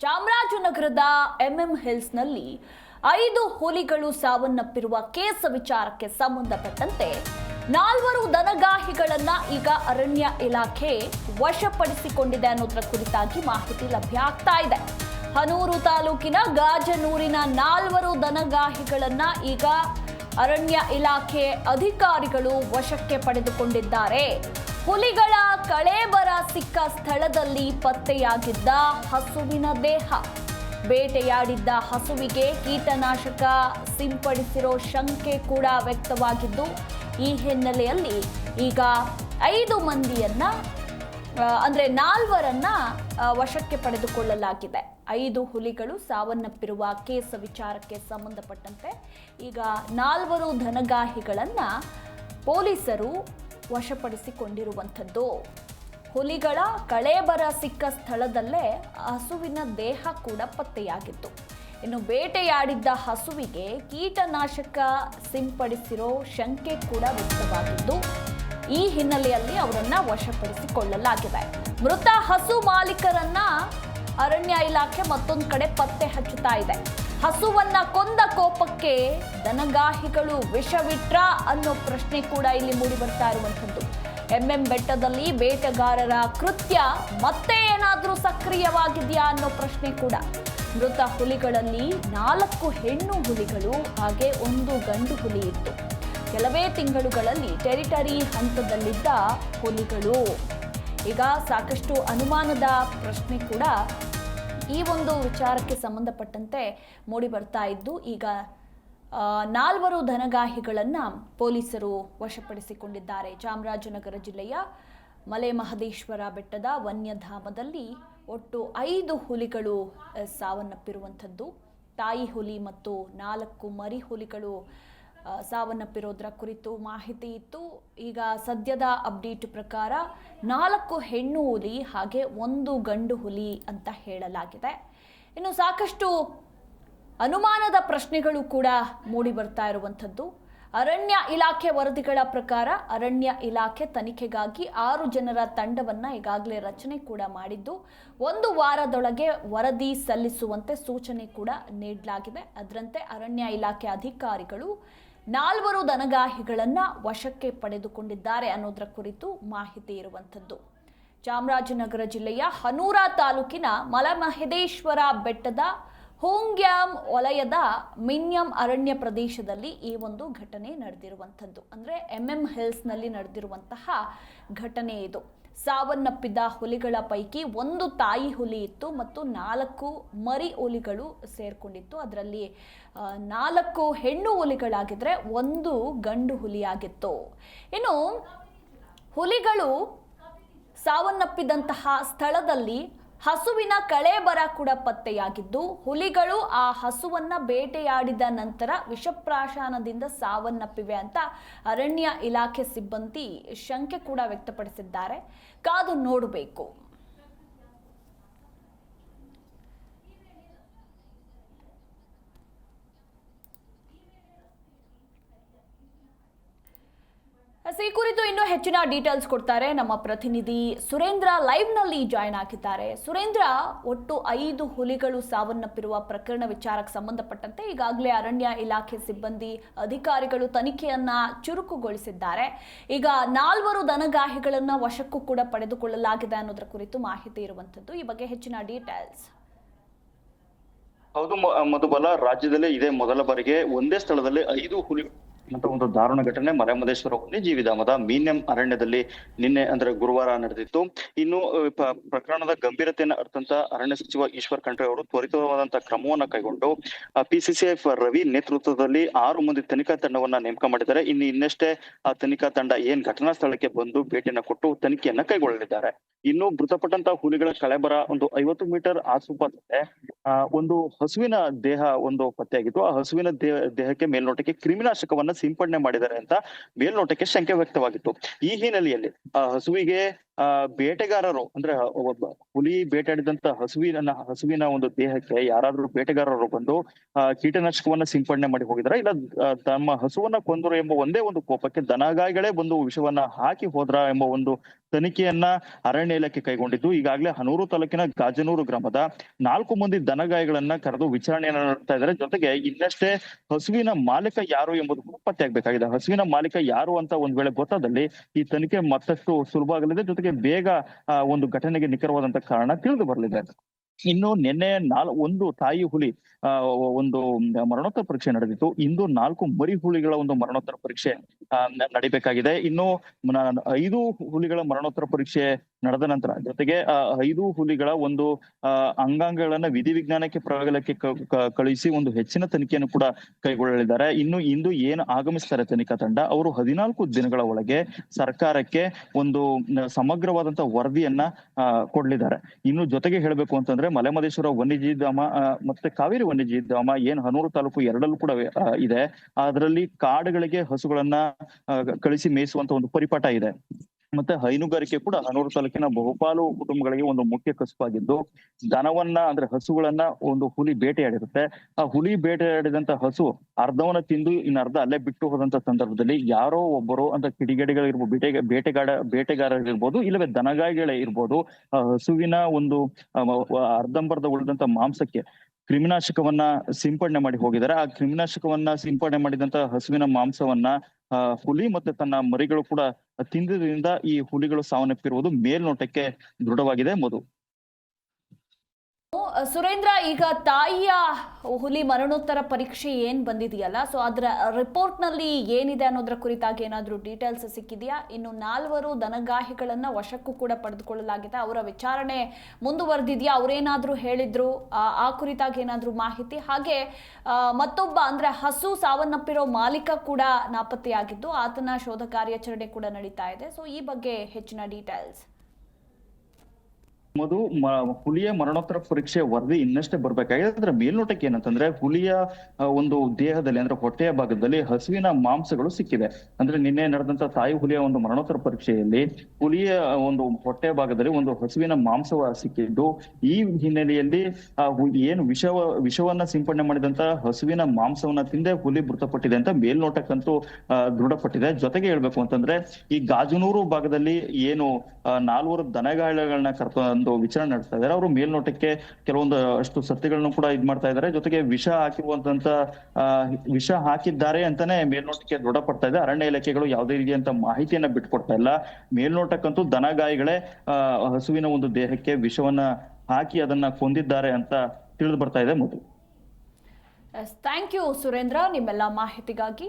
ಚಾಮರಾಜನಗರದ ಎಂಎಂ ಹಿಲ್ಸ್ನಲ್ಲಿ ಐದು ಹುಲಿಗಳು ಸಾವನ್ನಪ್ಪಿರುವ ಕೇಸ್ ವಿಚಾರಕ್ಕೆ ಸಂಬಂಧಪಟ್ಟಂತೆ ನಾಲ್ವರು ದನಗಾಹಿಗಳನ್ನ ಈಗ ಅರಣ್ಯ ಇಲಾಖೆ ವಶಪಡಿಸಿಕೊಂಡಿದೆ ಅನ್ನೋದರ ಕುರಿತಾಗಿ ಮಾಹಿತಿ ಲಭ್ಯ ಆಗ್ತಾ ಇದೆ. ಹನೂರು ತಾಲೂಕಿನ ಗಾಜನೂರಿನ ನಾಲ್ವರು ದನಗಾಹಿಗಳನ್ನ ಈಗ ಅರಣ್ಯ ಇಲಾಖೆ ಅಧಿಕಾರಿಗಳು ವಶಕ್ಕೆ ಪಡೆದುಕೊಂಡಿದ್ದಾರೆ. ಹುಲಿಗಳ ಕಳೇಬರ ಸಿಕ್ಕ ಸ್ಥಳದಲ್ಲಿ ಪತ್ತೆಯಾಗಿದ್ದ ಹಸುವಿನ ದೇಹ. ಬೇಟೆಯಾಡಿದ್ದ ಹಸುವಿಗೆ ಕೀಟನಾಶಕ ಸಿಂಪಡಿಸಿರೋ ಶಂಕೆ ಕೂಡ ವ್ಯಕ್ತವಾಗಿದ್ದು, ಈ ಹಿನ್ನೆಲೆಯಲ್ಲಿ ಈಗ ಐದು ಮಂದಿಯನ್ನ ಅಂದ್ರೆ ನಾಲ್ವರನ್ನ ವಶಕ್ಕೆ ಪಡೆದುಕೊಳ್ಳಲಾಗಿದೆ. ಐದು ಹುಲಿಗಳು ಸಾವನ್ನಪ್ಪಿರುವ ಕೇಸ್ ವಿಚಾರಕ್ಕೆ ಸಂಬಂಧಪಟ್ಟಂತೆ ಈಗ ನಾಲ್ವರು ಧನಗಾಹಿಗಳನ್ನು ಪೊಲೀಸರು ವಶಪಡಿಸಿಕೊಂಡಿರುವಂಥದ್ದು. ಹುಲಿಗಳ ಕಳೇಬರ ಸಿಕ್ಕ ಸ್ಥಳದಲ್ಲೇ ಹಸುವಿನ ದೇಹ ಕೂಡ ಪತ್ತೆಯಾಗಿತ್ತು. ಇನ್ನು ಬೇಟೆಯಾಡಿದ್ದ ಹಸುವಿಗೆ ಕೀಟನಾಶಕ ಸಿಂಪಡಿಸಿರೋ ಶಂಕೆ ಕೂಡ ವ್ಯಕ್ತವಾಗಿದ್ದು, ಈ ಹಿನ್ನೆಲೆಯಲ್ಲಿ ಅವರನ್ನ ವಶಪಡಿಸಿಕೊಳ್ಳಲಾಗಿದೆ. ಮೃತ ಹಸು ಮಾಲೀಕರನ್ನ ಅರಣ್ಯ ಇಲಾಖೆ ಮತ್ತೊಂದು ಕಡೆ ಪತ್ತೆ ಹಚ್ಚುತ್ತಾ ಇದೆ. ಹಸುವನ್ನ ಕೊಂದ ಕೋಪಕ್ಕೆ ದನಗಾಹಿಗಳು ವಿಷವಿಟ್ರ ಅನ್ನೋ ಪ್ರಶ್ನೆ ಕೂಡ ಇಲ್ಲಿ ಮೂಡಿ ಬರ್ತಾ ಇರುವಂಥದ್ದು. ಎಂಎಂ ಬೆಟ್ಟದಲ್ಲಿ ಬೇಟೆಗಾರರ ಕೃತ್ಯ ಮತ್ತೆ ಏನಾದರೂ ಸಕ್ರಿಯವಾಗಿದೆಯಾ ಅನ್ನೋ ಪ್ರಶ್ನೆ ಕೂಡ. ಮೃತ ಹುಲಿಗಳಲ್ಲಿ ನಾಲ್ಕು ಹೆಣ್ಣು ಹುಲಿಗಳು, ಹಾಗೆ ಒಂದು ಗಂಡು ಹುಲಿ ಇತ್ತು. ಕೆಲವೇ ತಿಂಗಳುಗಳಲ್ಲಿ ಟೆರಿಟರಿ ಹಂತದಲ್ಲಿದ್ದ ಹುಲಿಗಳು. ಈಗ ಸಾಕಷ್ಟು ಅನುಮಾನದ ಪ್ರಶ್ನೆ ಕೂಡ ಈ ಒಂದು ವಿಚಾರಕ್ಕೆ ಸಂಬಂಧಪಟ್ಟಂತೆ ಮೂಡಿ ಬರ್ತಾ ಇದ್ದು, ಈಗ ನಾಲ್ವರು ಧನಗಾಹಿಗಳನ್ನು ಪೊಲೀಸರು ವಶಪಡಿಸಿಕೊಂಡಿದ್ದಾರೆ. ಚಾಮರಾಜನಗರ ಜಿಲ್ಲೆಯ ಮಲೆ ಮಹದೇಶ್ವರ ಬೆಟ್ಟದ ವನ್ಯಧಾಮದಲ್ಲಿ ಒಟ್ಟು ಐದು ಹುಲಿಗಳು ಸಾವನ್ನಪ್ಪಿರುವಂಥದ್ದು. ತಾಯಿ ಹುಲಿ ಮತ್ತು ನಾಲ್ಕು ಮರಿ ಹುಲಿಗಳು ಸಾವನ್ನಪ್ಪಿರೋದ್ರ ಕುರಿತು ಮಾಹಿತಿ ಇತ್ತು. ಈಗ ಸದ್ಯದ ಅಪ್ಡೇಟ್ ಪ್ರಕಾರ ನಾಲ್ಕು ಹೆಣ್ಣು ಹುಲಿ ಹಾಗೆ ಒಂದು ಗಂಡು ಹುಲಿ ಅಂತ ಹೇಳಲಾಗಿದೆ. ಇನ್ನು ಸಾಕಷ್ಟು ಅನುಮಾನದ ಪ್ರಶ್ನೆಗಳು ಕೂಡ ಮೂಡಿ ಬರ್ತಾ ಇರುವಂಥದ್ದು. ಅರಣ್ಯ ಇಲಾಖೆ ವರದಿಗಳ ಪ್ರಕಾರ ಅರಣ್ಯ ಇಲಾಖೆ ತನಿಖೆಗಾಗಿ ಆರು ಜನರ ತಂಡವನ್ನು ಈಗಾಗಲೇ ರಚನೆ ಕೂಡ ಮಾಡಿದ್ದು, ಒಂದು ವಾರದೊಳಗೆ ವರದಿ ಸಲ್ಲಿಸುವಂತೆ ಸೂಚನೆ ಕೂಡ ನೀಡಲಾಗಿದೆ. ಅದರಂತೆ ಅರಣ್ಯ ಇಲಾಖೆ ಅಧಿಕಾರಿಗಳು ನಾಲ್ವರು ದನಗಾಹಿಗಳನ್ನು ವಶಕ್ಕೆ ಪಡೆದುಕೊಂಡಿದ್ದಾರೆ ಅನ್ನೋದರ ಕುರಿತು ಮಾಹಿತಿ ಇರುವಂಥದ್ದು. ಚಾಮರಾಜನಗರ ಜಿಲ್ಲೆಯ ಹನೂರ ತಾಲೂಕಿನ ಮಲಮಹದೇಶ್ವರ ಬೆಟ್ಟದ ಹೋಂಗ್ಯಾಮ್ ವಲಯದ ಮಿನ್ಯಂ ಅರಣ್ಯ ಪ್ರದೇಶದಲ್ಲಿ ಈ ಒಂದು ಘಟನೆ ನಡೆದಿರುವಂಥದ್ದು. ಅಂದರೆ ಎಂ ಎಂ ಹಿಲ್ಸ್ನಲ್ಲಿ ನಡೆದಿರುವಂತಹ ಘಟನೆ ಇದು. ಸಾವನ್ನಪ್ಪಿದ ಹುಲಿಗಳ ಪೈಕಿ ಒಂದು ತಾಯಿ ಹುಲಿ ಇತ್ತು ಮತ್ತು ನಾಲ್ಕು ಮರಿ ಹುಲಿಗಳು ಸೇರ್ಕೊಂಡಿತ್ತು. ಅದರಲ್ಲಿ ನಾಲ್ಕು ಹೆಣ್ಣು ಹುಲಿಗಳಾಗಿದ್ದರೆ ಒಂದು ಗಂಡು ಹುಲಿಯಾಗಿತ್ತು. ಇನ್ನು ಹುಲಿಗಳು ಸಾವನ್ನಪ್ಪಿದಂತಹ ಸ್ಥಳದಲ್ಲಿ ಹಸುವಿನ ಕಳೇಬರ ಕೂಡ ಪತ್ತೆಯಾಗಿದ್ದು, ಹುಲಿಗಳು ಆ ಹಸುವನ್ನ ಬೇಟೆಯಾಡಿದ ನಂತರ ವಿಷಪ್ರಾಶಾನದಿಂದ ಸಾವನ್ನಪ್ಪಿವೆ ಅಂತ ಅರಣ್ಯ ಇಲಾಖೆ ಸಿಬ್ಬಂದಿ ಶಂಕೆ ಕೂಡ ವ್ಯಕ್ತಪಡಿಸಿದ್ದಾರೆ. ಕಾದು ನೋಡಬೇಕು. ಎಸ್, ಈ ಕುರಿತು ಇನ್ನೂ ಹೆಚ್ಚಿನ ಡೀಟೇಲ್ಸ್ ಕೊಡ್ತಾರೆ. ನಮ್ಮ ಪ್ರತಿನಿಧಿ ಸುರೇಂದ್ರ ಲೈವ್ನಲ್ಲಿ ಜಾಯ್ನ್ ಆಗಿದ್ದಾರೆ. ಸುರೇಂದ್ರ ಒಟ್ಟು ಐದು ಹುಲಿಗಳು ಸಾವನ್ನಪ್ಪಿರುವ ಪ್ರಕರಣ ವಿಚಾರಕ್ಕೆ ಸಂಬಂಧಪಟ್ಟಂತೆ ಈಗಾಗಲೇ ಅರಣ್ಯ ಇಲಾಖೆ ಸಿಬ್ಬಂದಿ ಅಧಿಕಾರಿಗಳು ತನಿಖೆಯನ್ನ ಚುರುಕುಗೊಳಿಸಿದ್ದಾರೆ. ಈಗ ನಾಲ್ವರು ದನಗಾಹಿಗಳನ್ನ ವಶಕ್ಕೂ ಕೂಡ ಪಡೆದುಕೊಳ್ಳಲಾಗಿದೆ ಅನ್ನೋದರ ಕುರಿತು ಮಾಹಿತಿ ಇರುವಂತದ್ದು ಈ ಬಗ್ಗೆ ಹೆಚ್ಚಿನ ಡೀಟೇಲ್ಸ್ ಹೌದು ಮಧುಬಲ ರಾಜ್ಯದಲ್ಲೇ ಇದೇ ಮೊದಲ ಬಾರಿಗೆ ಒಂದೇ ಸ್ಥಳದಲ್ಲಿ ಐದು ಹುಲಿ ಅಂತ ಒಂದು ದಾರುಣ ಘಟನೆ ಮರೆಮದೇಶ್ವರ ವನ್ಯಜೀವಿಧಾಮದ ಮೀನ್ಯಂ ಅರಣ್ಯದಲ್ಲಿ ನಿನ್ನೆ ಅಂದ್ರೆ ಗುರುವಾರ ನಡೆದಿತ್ತು. ಇನ್ನು ಪ್ರಕರಣದ ಗಂಭೀರತೆಯನ್ನು ಅರ್ಥಂತ ಅರಣ್ಯ ಸಚಿವ ಈಶ್ವರ್ ಖಂಡ್ರೆ ಅವರು ತ್ವರಿತವಾದಂತಹ ಕ್ರಮವನ್ನ ಕೈಗೊಂಡು ಪಿಸಿಸಿಎಫ್ ರವಿ ನೇತೃತ್ವದಲ್ಲಿ ಆರು ಮಂದಿ ತನಿಖಾ ತಂಡವನ್ನ ನೇಮಕ ಮಾಡಿದ್ದಾರೆ. ಇನ್ನು ಇನ್ನಷ್ಟೇ ಆ ತನಿಖಾ ತಂಡ ಏನ್ ಘಟನಾ ಸ್ಥಳಕ್ಕೆ ಬಂದು ಭೇಟಿಯನ್ನ ಕೊಟ್ಟು ತನಿಖೆಯನ್ನ ಕೈಗೊಳ್ಳಲಿದ್ದಾರೆ. ಇನ್ನು ಮೃತಪಟ್ಟಂತ ಹುಲಿಗಳ ಕಳೆಬರ ಒಂದು ಐವತ್ತು ಮೀಟರ್ ಆಸುಪಾಸೆ ಒಂದು ಹಸುವಿನ ದೇಹ ಒಂದು ಪತ್ತೆಯಾಗಿತ್ತು. ಆ ಹಸುವಿನ ದೇಹಕ್ಕೆ ಮೇಲ್ನೋಟಕ್ಕೆ ಕ್ರಿಮಿನಾಶಕವನ್ನ ಸಿಂಪಡಣೆ ಮಾಡಿದ್ದಾರೆ ಅಂತ ಮೇಲ್ನೋಟಕ್ಕೆ ಶಂಕೆ ವ್ಯಕ್ತವಾಗಿತ್ತು. ಈ ಹಿನ್ನೆಲೆಯಲ್ಲಿ ಆ ಹಸುವಿಗೆ ಆ, ಬೇಟೆಗಾರರು ಅಂದ್ರೆ ಒಬ್ಬ ಹುಲಿ ಬೇಟಾಡಿದಂತ ಹಸುವಿನ ಹಸುವಿನ ಒಂದು ದೇಹಕ್ಕೆ ಯಾರಾದ್ರೂ ಬೇಟೆಗಾರರು ಬಂದು, ಆ, ಕೀಟನಾಶಕವನ್ನ ಸಿಂಪಡಣೆ ಮಾಡಿ ಹೋಗಿದ್ರ. ಇಲ್ಲ ತಮ್ಮ ಹಸುವನ್ನ ಕೊಂದರು ಎಂಬ ಒಂದೇ ಒಂದು ಕೋಪಕ್ಕೆ ದನಗಾಯಿಗಳೇ ಬಂದು ವಿಷವನ್ನ ಹಾಕಿ ಹೋದ್ರ ಎಂಬ ಒಂದು ತನಿಖೆಯನ್ನ ಅರಣ್ಯ ಇಲಾಖೆ ಕೈಗೊಂಡಿದ್ದು. ಈಗಾಗಲೇ ಹನೂರು ತಾಲೂಕಿನ ಗಾಜನೂರು ಗ್ರಾಮದ ನಾಲ್ಕು ಮಂದಿ ದನಗಾಯಿಗಳನ್ನ ಕರೆದು ವಿಚಾರಣೆಯನ್ನ ನಡೆಸ್ತಾ ಇದ್ದಾರೆ ಜೊತೆಗೆ ಇನ್ನಷ್ಟೇ ಹಸುವಿನ ಮಾಲೀಕ ಯಾರು ಎಂಬುದು ಕೂಡ ಪತ್ತೆ ಆಗ್ಬೇಕಾಗಿದೆ ಹಸುವಿನ ಮಾಲೀಕ ಯಾರು ಅಂತ ಒಂದ್ ವೇಳೆ ಗೊತ್ತಾದಲ್ಲಿ ಈ ತನಿಖೆ ಮತ್ತಷ್ಟು ಸುಲಭ ಆಗಲಿದೆ. ಜೊತೆಗೆ ಬೇಗ ಆ, ಒಂದು ಘಟನೆಗೆ ನಿಖರವಾದಂತ ಕಾರಣ ತಿಳಿದು ಬರಲಿದೆ. ಇನ್ನು ನಿನ್ನೆ ನಾಲ್ ಒಂದು ತಾಯಿ ಹುಲಿ ಒಂದು ಮರಣೋತ್ತರ ಪರೀಕ್ಷೆ ನಡೆದಿತ್ತು. ಇಂದು ನಾಲ್ಕು ಮರಿ ಹುಲಿಗಳ ಒಂದು ಮರಣೋತ್ತರ ಪರೀಕ್ಷೆ ನಡಿಬೇಕಾಗಿದೆ. ಇನ್ನು ಐದು ಹುಲಿಗಳ ಮರಣೋತ್ತರ ಪರೀಕ್ಷೆ ನಡೆದ ನಂತರ. ಜೊತೆಗೆ ಐದು ಹುಲಿಗಳ ಒಂದು ಅಂಗಾಂಗಗಳನ್ನ ವಿಧಿ ವಿಜ್ಞಾನಕ್ಕೆ ಪ್ರಯೋಗಾಲಯಕ್ಕೆ ಕ- ಕ- ಕಳುಹಿಸಿ ಒಂದು ಹೆಚ್ಚಿನ ತನಿಖೆಯನ್ನು ಕೂಡ ಕೈಗೊಳ್ಳಲಿದ್ದಾರೆ. ಇನ್ನು, ಇಂದು ಏನು ಆಗಮಿಸ್ತಾರೆ ತನಿಖಾ ತಂಡ, ಅವರು ಹದಿನಾಲ್ಕು ದಿನಗಳ ಒಳಗೆ ಸರ್ಕಾರಕ್ಕೆ ಒಂದು ಸಮಗ್ರವಾದಂತಹ ಸಮಗ್ರವಾದಂತ ವರದಿಯನ್ನ ಕೊಡಲಿದ್ದಾರೆ. ಇನ್ನು ಜೊತೆಗೆ ಹೇಳಬೇಕು ಅಂತಂದ್ರೆ ಮಲೆಮಹದೇಶ್ವರ ವನ್ಯಜೀವಿ ಧಾಮ ಮತ್ತೆ ಕಾವೇರಿ ವನ್ಯಜೀವಿ ಧಾಮ ಏನ್ ಹನೂರು ತಾಲೂಕು ಎರಡಲ್ಲೂ ಕೂಡ ಇದೆ. ಅದರಲ್ಲಿ ಕಾಡುಗಳಿಗೆ ಹಸುಗಳನ್ನ ಕಳಿಸಿ ಮೇಯಿಸುವಂತ ಒಂದು ಪರಿಪಾಠ ಇದೆ. ಮತ್ತೆ ಹೈನುಗಾರಿಕೆ ಕೂಡ ಹನೂರು ತಾಲೂಕಿನ ಬಹುಪಾಲು ಕುಟುಂಬಗಳಿಗೆ ಒಂದು ಮುಖ್ಯ ಕಸುಬಾಗಿದ್ದು ದನವನ್ನ ಅಂದ್ರೆ ಹಸುಗಳನ್ನ ಒಂದು ಹುಲಿ ಬೇಟೆಯಾಡಿರುತ್ತೆ ಆ ಹುಲಿ ಬೇಟೆಯಾಡಿದಂತ ಹಸು ಅರ್ಧವನ್ನ ತಿಂದು ಇನ್ನ ಅರ್ಧ ಅಲ್ಲೇ ಬಿಟ್ಟು ಹೋದಂತ ಸಂದರ್ಭದಲ್ಲಿ ಯಾರೋ ಒಬ್ಬರು ಅಂತ ಕಿಡಿಗೇಡಿಗಳಿರ್ಬೋದು ಬೇಟೆ ಬೇಟೆಗಾಡ ಬೇಟೆಗಾರರಿರ್ಬೋದು, ಇಲ್ಲವೇ ದನಗಾಯಿಗಳೇ ಇರ್ಬೋದು ಹಸುವಿನ ಒಂದು ಅರ್ಧಂಬರ್ಧ ಉಳಿದಂತ ಮಾಂಸಕ್ಕೆ ಕ್ರಿಮಿನಾಶಕವನ್ನ ಸಿಂಪಡಣೆ ಮಾಡಿ ಹೋಗಿದ್ದಾರೆ. ಆ ಕ್ರಿಮಿನಾಶಕವನ್ನ ಸಿಂಪಡಣೆ ಮಾಡಿದಂತ ಹಸುವಿನ ಮಾಂಸವನ್ನ ಹುಲಿ ಮತ್ತೆ ತನ್ನ ಮರಿಗಳು ಕೂಡ ತಿಂದಿದ್ರಿಂದ ಈ ಹುಲಿಗಳು ಸಾವನ್ನಪ್ಪಿರುವುದು ಮೇಲ್ನೋಟಕ್ಕೆ ದೃಢವಾಗಿದೆ. ಮಧು. ಸುರೇಂದ್ರ ಈಗ ತಾಯಿಯ ಹುಲಿ ಮರಣೋತ್ತರ ಪರೀಕ್ಷೆ ಏನ್ ಬಂದಿದೆಯಲ್ಲ? ಸೊ ಅದರ ರಿಪೋರ್ಟ್ನಲ್ಲಿ ಏನಿದೆ ಅನ್ನೋದ್ರ ಕುರಿತಾಗಿ ಏನಾದರೂ ಡೀಟೇಲ್ಸ್ ಸಿಕ್ಕಿದೆಯಾ? ಇನ್ನು ನಾಲ್ವರು ದನಗಾಹಿಗಳನ್ನ ವಶಕ್ಕೂ ಕೂಡ ಪಡೆದುಕೊಳ್ಳಲಾಗಿದೆ. ಅವರ ವಿಚಾರಣೆ ಮುಂದುವರೆದಿದೆಯಾ? ಅವರೇನಾದರೂ ಹೇಳಿದ್ರು? ಆ, ಕುರಿತಾಗಿ ಏನಾದರೂ ಮಾಹಿತಿ? ಹಾಗೆ ಮತ್ತೊಬ್ಬ ಅಂದ್ರೆ ಹಸು ಸಾವನ್ನಪ್ಪಿರೋ ಮಾಲೀಕ ಕೂಡ ನಾಪತ್ತೆಯಾಗಿದ್ದು ಆತನ ಶೋಧ ಕಾರ್ಯಾಚರಣೆ ಕೂಡ ನಡೀತಾ ಇದೆ. ಸೊ ಈ ಬಗ್ಗೆ ಹೆಚ್ಚಿನ ಡೀಟೇಲ್ಸ್ ಮಧು, ಮ- ಹುಲಿಯ ಮರಣೋತ್ತರ ಪರೀಕ್ಷೆ ವರದಿ ಇನ್ನಷ್ಟೇ ಬರ್ಬೇಕಾಗಿದೆ. ಅದರ ಮೇಲ್ನೋಟಕ್ಕೆ ಏನಂತಂದ್ರೆ, ಹುಲಿಯ ಒಂದು ದೇಹದಲ್ಲಿ, ಅಂದ್ರೆ ಹೊಟ್ಟೆಯ ಭಾಗದಲ್ಲಿ ಹಸುವಿನ ಮಾಂಸಗಳು ಸಿಕ್ಕಿದೆ. ಅಂದ್ರೆ ನಿನ್ನೆ ನಡೆದಂತ ತಾಯಿ ಹುಲಿಯ ಒಂದು ಮರಣೋತ್ತರ ಪರೀಕ್ಷೆಯಲ್ಲಿ ಹುಲಿಯ ಒಂದು ಹೊಟ್ಟೆಯ ಭಾಗದಲ್ಲಿ ಒಂದು ಹಸುವಿನ ಮಾಂಸವ ಸಿಕ್ಕಿದ್ದು. ಈ ಹಿನ್ನೆಲೆಯಲ್ಲಿ ಏನು ವಿಷವ, ವಿಷವನ್ನ ಸಿಂಪಡಣೆ ಮಾಡಿದಂತ ಹಸುವಿನ ಮಾಂಸವನ್ನ ತಿಂದೆ ಹುಲಿ ಮೃತಪಟ್ಟಿದೆ ಅಂತ ಮೇಲ್ನೋಟಕ್ಕಂತೂ ದೃಢಪಟ್ಟಿದೆ. ಜೊತೆಗೆ ಹೇಳ್ಬೇಕು ಅಂತಂದ್ರೆ, ಈ ಗಾಜನೂರು ಭಾಗದಲ್ಲಿ ಏನು ನಾಲ್ವರು ದನಗಾಳಿಗಳನ್ನ ಕರ್ಕೊಂಡು ವಿಚಾರಣೆ ನಡೆಸ್ತಾ ಇದ್ದಾರೆ. ಅವರು ಮೇಲ್ನೋಟಕ್ಕೆ ಕೆಲವೊಂದು ಅಷ್ಟು ಸತ್ಯಗಳನ್ನು ಕೂಡ ಇದ್ ಮಾಡ್ತಾ ಇದ್ದಾರೆ. ಜೊತೆಗೆ ವಿಷ ಹಾಕಿರುವಂತ ವಿಷ ಹಾಕಿದ್ದಾರೆ ಅಂತಾನೆ ಮೇಲ್ನೋಟಕ್ಕೆ ದೃಢಪಡ್ತಾ ಇದೆ. ಅರಣ್ಯ ಇಲಾಖೆಗಳು ಯಾವುದೇ ರೀತಿಯಂತ ಮಾಹಿತಿಯನ್ನ ಬಿಟ್ಕೊಡ್ತಾ ಇಲ್ಲ. ಮೇಲ್ನೋಟಕ್ಕಂತೂ ದನಗಾಯಿಗಳೇ ಹಸುವಿನ ಒಂದು ದೇಹಕ್ಕೆ ವಿಷವನ್ನ ಹಾಕಿ ಅದನ್ನ ಕೊಂದಿದ್ದಾರೆ ಅಂತ ತಿಳಿದು ಬರ್ತಾ ಇದೆ ಮೊದಲು ಥ್ಯಾಂಕ್ ಯು ಸುರೇಂದ್ರ. ನಿಮ್ಮೆಲ್ಲ ಮಾಹಿತಿಗಾಗಿ